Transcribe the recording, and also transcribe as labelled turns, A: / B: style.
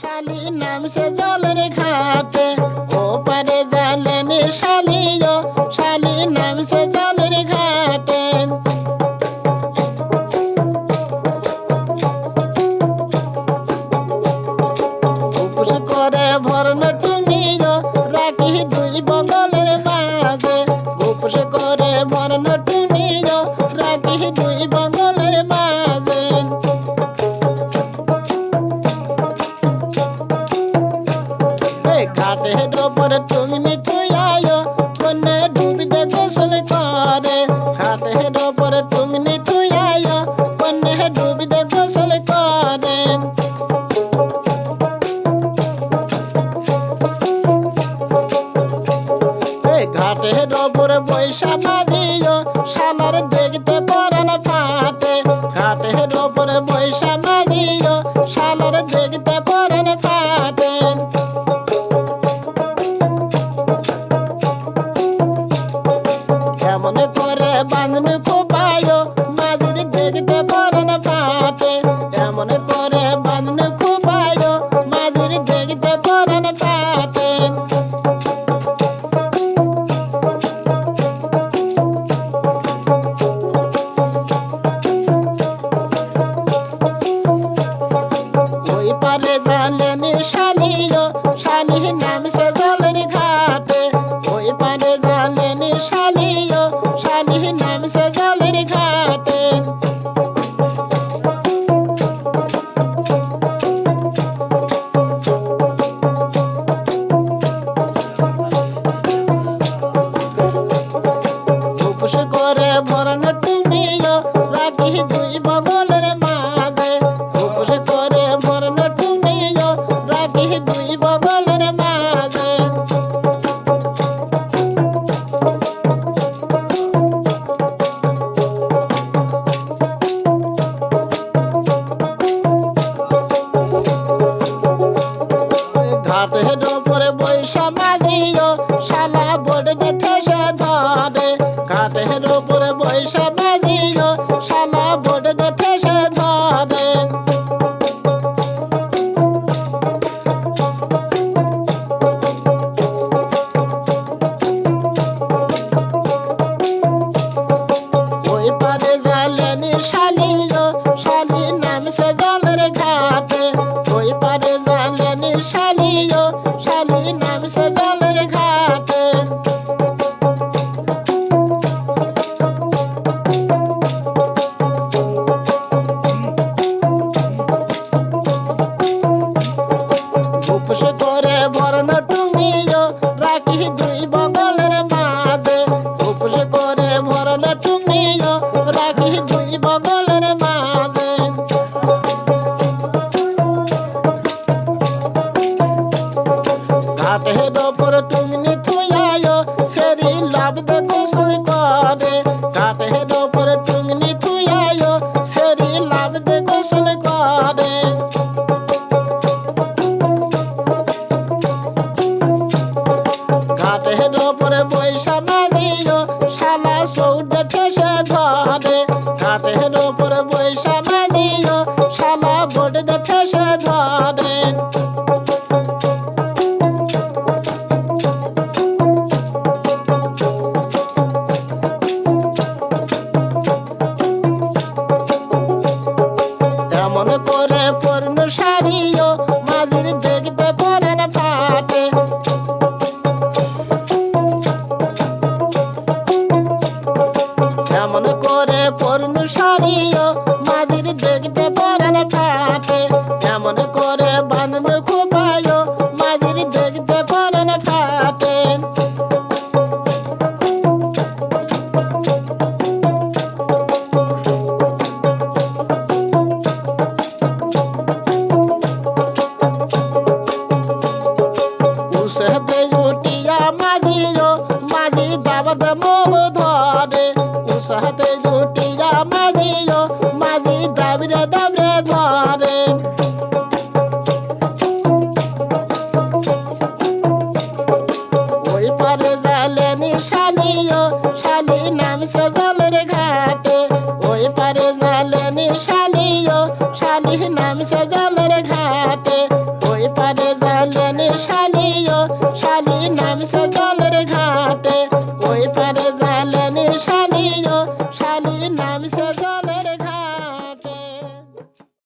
A: শালি নামছে জলের ঘাটে ও পারে জালেনি শালিও শালি নামছে দেহের ওপরে টুংনি থুয়ায় বন্যে ডুবিতে গোসল করে। ঘাটের ওপরে বৈশা বাঁধিও সানার দেখতে পরান ফাটে ঘাটের ওপরে বাঁধন কোপায় me say হাতে পরে বৈশা হের পর তুমি তুই আয়ো সেরি লাভ দেখো শুনি করে। রাত হের পর তুমি আয়ো সেরি লাভ দেখো শুনি করে। ঘাট হের পরে নামছে জলের